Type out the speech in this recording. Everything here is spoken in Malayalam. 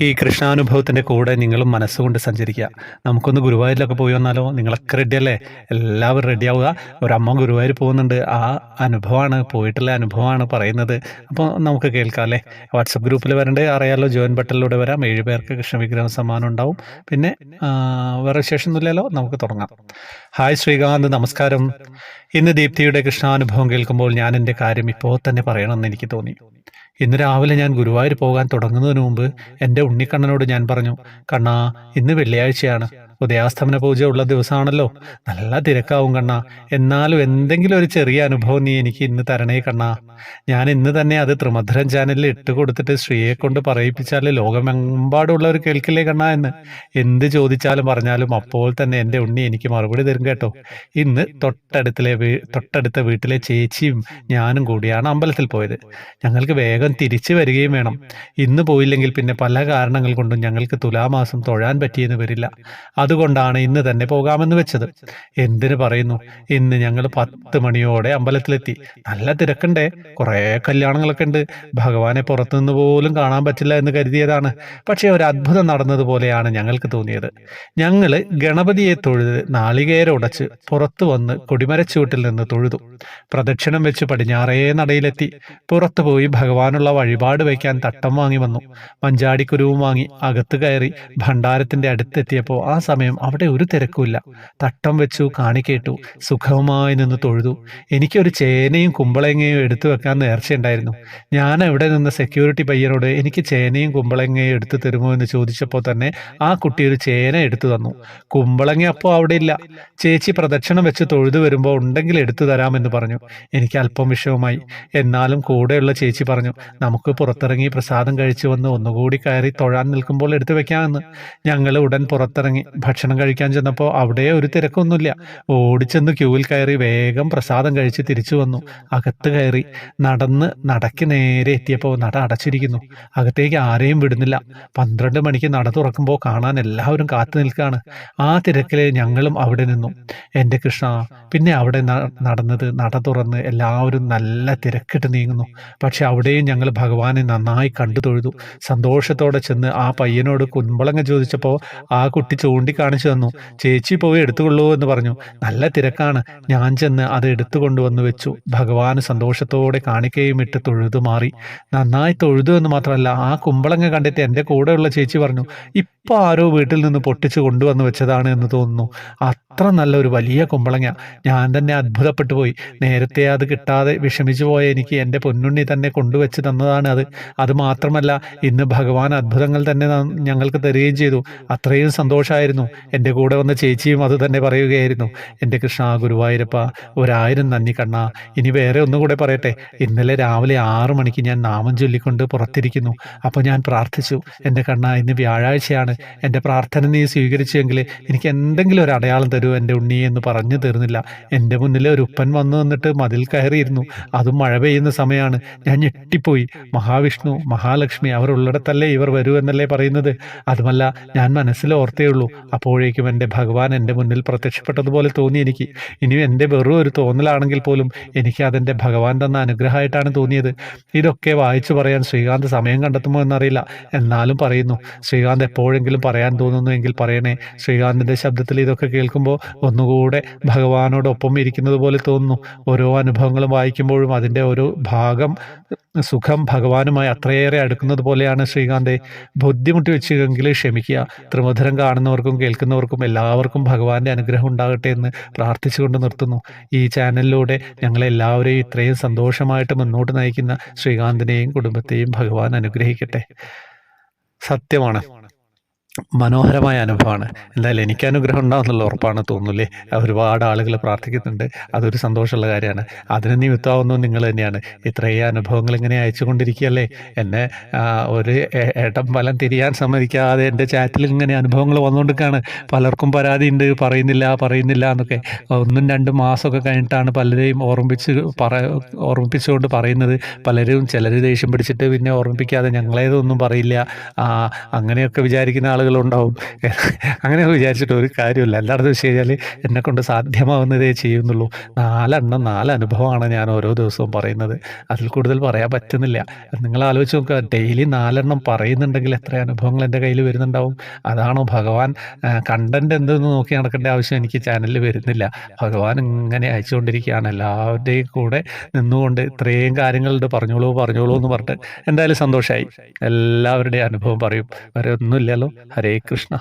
ഈ കൃഷ്ണാനുഭവത്തിന്റെ കൂടെ നിങ്ങളും മനസ്സുകൊണ്ട് സഞ്ചരിക്കുക. നമുക്കൊന്ന് ഗുരുവായൂരിലൊക്കെ പോയി വന്നാലോ? നിങ്ങളൊക്കെ റെഡി അല്ലേ? എല്ലാവരും റെഡി ആവുക. ഒരമ്മ ഗുരുവായൂർ പോകുന്നുണ്ട്. ആ അനുഭവമാണ് പോയിട്ടുള്ള അനുഭവമാണ് പറയുന്നത്. അപ്പോൾ നമുക്ക് കേൾക്കാം അല്ലേ? വാട്സപ്പ് ഗ്രൂപ്പിൽ വരണ്ടേ? അറിയാലോ ജോയിൻ ബട്ടണിലൂടെ വരാം. ഏഴ് പേർക്ക് കൃഷ്ണവിഗ്രഹം സമ്മാനം ഉണ്ടാവും. പിന്നെ വേറെ വിശേഷമൊന്നുമില്ലല്ലോ? നമുക്ക് തുടങ്ങാം. ഹായ് ശ്രീകാന്ത്. നമസ്കാരം. ഇന്ന് ദീപ്തിയുടെ കൃഷ്ണാനുഭവം കേൾക്കുമ്പോൾ ഞാൻ എന്റെ കാര്യം ഇപ്പോൾ തന്നെ പറയണമെന്ന് എനിക്ക് തോന്നി. ഇന്ന് രാവിലെ ഞാൻ ഗുരുവായൂർ പോകാൻ തുടങ്ങുന്നതിന് മുമ്പ് എന്റെ ഉണ്ണിക്കണ്ണനോട് ഞാൻ പറഞ്ഞു കണ്ണാ ഇന്ന് വെള്ളിയാഴ്ചയാണ്. ഉദയാസ്തമന പൂജ ഉള്ള ദിവസമാണല്ലോ. നല്ല തിരക്കാവും കണ്ണ. എന്നാലും എന്തെങ്കിലും ഒരു ചെറിയ അനുഭവം നീ എനിക്ക് ഇന്ന് തരണേ കണ്ണ. ഞാൻ ഇന്ന് തന്നെ അത് ത്രിമധുരം ചാനലിൽ ഇട്ട് കൊടുത്തിട്ട് ശ്രീയെ കൊണ്ട് പറയിപ്പിച്ചാൽ ലോകമെമ്പാടുള്ളവർ കേൾക്കില്ലേ കണ്ണ എന്ന്. എന്ത് ചോദിച്ചാലും പറഞ്ഞാലും അപ്പോൾ തന്നെ എന്റെ ഉണ്ണി എനിക്ക് മറുപടി തരും കേട്ടോ. ഇന്ന് തൊട്ടടുത്തിലെ തൊട്ടടുത്ത വീട്ടിലെ ചേച്ചിയും ഞാനും കൂടിയാണ് അമ്പലത്തിൽ പോയത്. ഞങ്ങൾക്ക് വേഗം തിരിച്ചു വരികയും വേണം. ഇന്ന് പോയില്ലെങ്കിൽ പിന്നെ പല കാരണങ്ങൾ കൊണ്ടും ഞങ്ങൾക്ക് തുലാമാസം തൊഴാൻ പറ്റിയെന്ന് വരില്ല. അതുകൊണ്ടാണ് ഇന്ന് തന്നെ പോകാമെന്ന് വെച്ചത്. എന്തിനു പറയുന്നു? ഇന്ന് ഞങ്ങൾ പത്ത് മണിയോടെ അമ്പലത്തിലെത്തി. നല്ല തിരക്കണ്ടേ. കുറേ കല്യാണങ്ങളൊക്കെ ഉണ്ട്. ഭഗവാനെ പുറത്തുനിന്ന് പോലും കാണാൻ പറ്റില്ല എന്ന് കരുതിയതാണ്. പക്ഷേ ഒരു അത്ഭുതം നടന്നതുപോലെയാണ് ഞങ്ങൾക്ക് തോന്നിയത്. ഞങ്ങൾ ഗണപതിയെ തൊഴുത് നാളികേര ഉടച്ച് പുറത്തു വന്ന് കൊടിമരച്ചൂട്ടിൽ നിന്ന് തൊഴുതു. പ്രദക്ഷിണം വെച്ച് പടിഞ്ഞാറേ നടയിലെത്തി. പുറത്തു പോയി ഭഗവാനുള്ള വഴിപാട് വയ്ക്കാൻ തട്ടം വാങ്ങി വന്നു. മഞ്ചാടിക്കുരുവും വാങ്ങി അകത്ത് കയറി ഭണ്ഡാരത്തിന്റെ അടുത്തെത്തിയപ്പോൾ ആ അവിടെ ഒരു തിരക്കുമില്ല. തട്ടം വെച്ചു കാണിക്കേട്ടു സുഖമായി നിന്ന് തൊഴുതു. എനിക്കൊരു ചേനയും കുമ്പളങ്ങയും എടുത്തു വെക്കാൻ നേർച്ചയുണ്ടായിരുന്നു ഞാൻ അവിടെ നിന്ന് സെക്യൂരിറ്റി പയ്യനോട് എനിക്ക് ചേനയും കുമ്പളങ്ങയും എടുത്തു തരുമോ? എന്ന് ചോദിച്ചപ്പോൾ തന്നെ ആ കുട്ടി ഒരു ചേന എടുത്തു തന്നു. കുമ്പളങ്ങ അപ്പോൾ അവിടെ ഇല്ല. ചേച്ചി പ്രദക്ഷിണം വെച്ച് തൊഴുതു വരുമ്പോൾ ഉണ്ടെങ്കിൽ എടുത്തു തരാമെന്ന് പറഞ്ഞു. എനിക്ക് അല്പം വിഷമമായി. എന്നാലും കൂടെയുള്ള ചേച്ചി പറഞ്ഞു നമുക്ക് പുറത്തിറങ്ങി പ്രസാദം കഴിച്ചു വന്ന് ഒന്നുകൂടി കയറി തൊഴാൻ നിൽക്കുമ്പോൾ എടുത്തു വെക്കാമെന്ന്. ഞങ്ങൾ ഉടൻ പുറത്തിറങ്ങി. ഭക്ഷണം കഴിക്കാൻ ചെന്നപ്പോൾ അവിടെ ഒരു തിരക്കൊന്നുമില്ല. ഓടിച്ചെന്ന് ക്യൂവിൽ കയറി വേഗം പ്രസാദം കഴിച്ച് തിരിച്ചു വന്നു. അകത്ത് കയറി നടന്ന് നടക്ക് നേരെ എത്തിയപ്പോൾ നട അടച്ചിരിക്കുന്നു. അകത്തേക്ക് ആരെയും വിടുന്നില്ല. പന്ത്രണ്ട് മണിക്ക് നട തുറക്കുമ്പോൾ കാണാൻ എല്ലാവരും കാത്തു നിൽക്കുകയാണ് ആ തിരക്കിലെ ഞങ്ങളും അവിടെ നിന്നു. എന്റെ കൃഷ്ണ പിന്നെ അവിടെ നടന്നത് നട തുറന്ന് എല്ലാവരും നല്ല തിരക്കിട്ട് നീങ്ങുന്നു. പക്ഷെ അവിടെയും ഞങ്ങൾ ഭഗവാനെ നന്നായി കണ്ടു തൊഴുതു. സന്തോഷത്തോടെ ചെന്ന് ആ പയ്യനോട് കുമ്പളങ്ങ ചോദിച്ചപ്പോൾ ആ കുട്ടി ചൂണ്ടിക്കാണിച്ചു തന്നു. ചേച്ചി പോയി എടുത്തുകൊള്ളൂ എന്ന് പറഞ്ഞു. നല്ല തിരക്കാണ്. ഞാൻ ചെന്ന് അത് എടുത്തു കൊണ്ടുവന്നു വെച്ചു. ഭഗവാന് സന്തോഷത്തോടെ കാണിക്കയും ഇട്ട് തൊഴുതു മാറി. നന്നായി തൊഴുതു എന്ന് മാത്രമല്ല ആ കുമ്പളങ്ങ കണ്ടിട്ട് എന്റെ കൂടെയുള്ള ചേച്ചി പറഞ്ഞു ഇപ്പൊ ആരോ വീട്ടിൽ നിന്ന് പൊട്ടിച്ചു കൊണ്ടുവന്ന് വെച്ചതാണ് എന്ന് തോന്നുന്നു. അത്ര നല്ലൊരു വലിയ കുമ്പളങ്ങ. ഞാൻ തന്നെ അത്ഭുതപ്പെട്ടു പോയി. നേരത്തെ അത് കിട്ടാതെ വിഷമിച്ചു പോയ എനിക്ക് എന്റെ പൊന്നുണ്ണി തന്നെ കൊണ്ടുവച്ച് തന്നതാണ് അത്. അത് മാത്രമല്ല ഇന്ന് ഭഗവാൻ അത്ഭുതങ്ങൾ തന്നെ ഞങ്ങൾക്ക് തരികയും ചെയ്തു. അത്രയും സന്തോഷമായിരുന്നു എന്റെ കൂടെ വന്ന ചേച്ചിയും അത് തന്നെ പറയുകയായിരുന്നു. എന്റെ കൃഷ്ണ ഗുരുവായൂരപ്പ ഒരായിരം നന്ദി കണ്ണ. ഇനി വേറെ ഒന്നും കൂടെ പറയട്ടെ. ഇന്നലെ രാവിലെ ആറു മണിക്ക് ഞാൻ നാമം ചൊല്ലിക്കൊണ്ട് പുറത്തിരിക്കുന്നു. അപ്പോൾ ഞാൻ പ്രാർത്ഥിച്ചു. എന്റെ കണ്ണ ഇന്ന് വ്യാഴാഴ്ചയാണ്. എന്റെ പ്രാർത്ഥന നീ സ്വീകരിച്ചെങ്കിൽ എനിക്ക് എന്തെങ്കിലും ഒരു അടയാളം തരൂ. എന്റെ ഉണ്ണി എന്ന് പറഞ്ഞു തീർന്നില്ല. എന്റെ മുന്നിൽ ഒരു ഉപ്പൻ വന്നു നിന്നിട്ട് മതിൽ കയറിയിരുന്നു. അതും മഴ പെയ്യുന്ന സമയമാണ് ഞാൻ ഞെട്ടിപ്പോയി. മഹാവിഷ്ണു മഹാലക്ഷ്മി അവർ ഉള്ളിടത്തല്ലേ ഇവർ വരൂ എന്നല്ലേ പറയുന്നത്? അതുമല്ല ഞാൻ മനസ്സിൽ ഓർത്തേ ഉള്ളൂ. അപ്പോഴേക്കും എന്റെ ഭഗവാൻ എന്റെ മുന്നിൽ പ്രത്യക്ഷപ്പെട്ടതുപോലെ തോന്നി എനിക്ക്. ഇനി എന്റെ വെറും ഒരു തോന്നലാണെങ്കിൽ പോലും എനിക്ക് അതെന്റെ ഭഗവാൻ തന്ന അനുഗ്രഹമായിട്ടാണ് തോന്നിയത്. ഇതൊക്കെ വായിച്ചു പറയാൻ ശ്രീകാന്ത് സമയം കണ്ടെത്തുമോ എന്നറിയില്ല. എന്നാലും പറയുന്നു. ശ്രീകാന്ത് എപ്പോഴെങ്കിലും പറയാൻ തോന്നുന്നു എങ്കിൽ പറയണേ. ശ്രീകാന്തിന്റെ ശബ്ദത്തിൽ ഇതൊക്കെ കേൾക്കുമ്പോൾ ഒന്നുകൂടെ ഭഗവാനോടൊപ്പം ഇരിക്കുന്നത് പോലെ തോന്നുന്നു. ഓരോ അനുഭവങ്ങളും വായിക്കുമ്പോഴും അതിന്റെ ഒരു ഭാഗം സുഖം ഭഗവാനുമായി അത്രയേറെ അടുക്കുന്നത് പോലെയാണ് ശ്രീകാന്തെ. ബുദ്ധിമുട്ടി വെച്ചെങ്കിൽ ക്ഷമിക്കുക. ത്രിമധുരം കാണുന്നവർക്കും കേൾക്കുന്നവർക്കും എല്ലാവർക്കും ഭഗവാന്റെ അനുഗ്രഹം ഉണ്ടാകട്ടെ എന്ന് പ്രാർത്ഥിച്ചുകൊണ്ട് നിർത്തുന്നു. ഈ ചാനലിലൂടെ ഞങ്ങളെല്ലാവരെയും ഇത്രയും സന്തോഷമായിട്ട് മുന്നോട്ട് നയിക്കുന്ന ശ്രീകാന്തിനെയും കുടുംബത്തെയും ഭഗവാൻ അനുഗ്രഹിക്കട്ടെ. സത്യമാണ്. മനോഹരമായ അനുഭവമാണ്. എന്തായാലും എനിക്ക് അനുഗ്രഹം ഉണ്ടാവുന്നുള്ള ഉറപ്പാണ് തോന്നുന്നില്ലേ? ഒരുപാട് ആളുകൾ പ്രാർത്ഥിക്കുന്നുണ്ട്. അതൊരു സന്തോഷമുള്ള കാര്യമാണ്. അതിന് നിമിത്തമാവുന്നു നിങ്ങൾ തന്നെയാണ്. ഇത്രയും അനുഭവങ്ങൾ ഇങ്ങനെ അയച്ചുകൊണ്ടിരിക്കുകയല്ലേ? എന്നെ ഒരു ഏട്ടം ഫലം തിരിയാൻ സമ്മതിക്കാതെ എന്റെ ചാറ്റിൽ ഇങ്ങനെ അനുഭവങ്ങൾ വന്നുകൊണ്ടിരിക്കുകയാണ്. പലർക്കും പരാതി ഉണ്ട് പറയുന്നില്ല പറയുന്നില്ല എന്നൊക്കെ. ഒന്നും രണ്ടും മാസമൊക്കെ കഴിഞ്ഞിട്ടാണ് പലരെയും ഓർമ്മിപ്പിച്ച് പറ ഓർമ്മിപ്പിച്ചുകൊണ്ട് പറയുന്നത്. പലരും ചിലർ ദേഷ്യം പിടിച്ചിട്ട് പിന്നെ ഓർമ്മിപ്പിക്കാതെ ഞങ്ങളേതൊന്നും പറയില്ല. അങ്ങനെയൊക്കെ വിചാരിക്കുന്ന ആളുകൾ ആളുകളുണ്ടാവും അങ്ങനെ വിചാരിച്ചിട്ട് ഒരു കാര്യമില്ല. എല്ലായിടത്തും വെച്ച് കഴിഞ്ഞാൽ എന്നെക്കൊണ്ട് സാധ്യമാവുന്നതേ ചെയ്യുന്നുള്ളൂ. നാലെണ്ണം നാല് അനുഭവമാണ് ഞാൻ ഓരോ ദിവസവും പറയുന്നത്. അതിൽ കൂടുതൽ പറയാൻ പറ്റുന്നില്ല. നിങ്ങൾ ആലോചിച്ച് നോക്കുക. ഡെയിലി നാലെണ്ണം പറയുന്നുണ്ടെങ്കിൽ എത്ര അനുഭവങ്ങൾ എന്റെ കയ്യിൽ വരുന്നുണ്ടാവും? അതാണോ ഭഗവാൻ കണ്ടന്റ് എന്തെന്ന് നോക്കി നടക്കേണ്ട ആവശ്യം എനിക്ക് ചാനലിൽ വരുന്നില്ല. ഭഗവാൻ ഇങ്ങനെ അയച്ചുകൊണ്ടിരിക്കുകയാണ്. എല്ലാവരുടെയും കൂടെ നിന്നുകൊണ്ട് ഇത്രയും കാര്യങ്ങളുണ്ട് പറഞ്ഞോളൂ പറഞ്ഞോളൂ എന്ന് പറഞ്ഞിട്ട് എന്തായാലും സന്തോഷമായി എല്ലാവരുടെയും അനുഭവം പറയും. വേറെ ഒന്നുമില്ലല്ലോ. ഹരേ കൃഷ്ണ.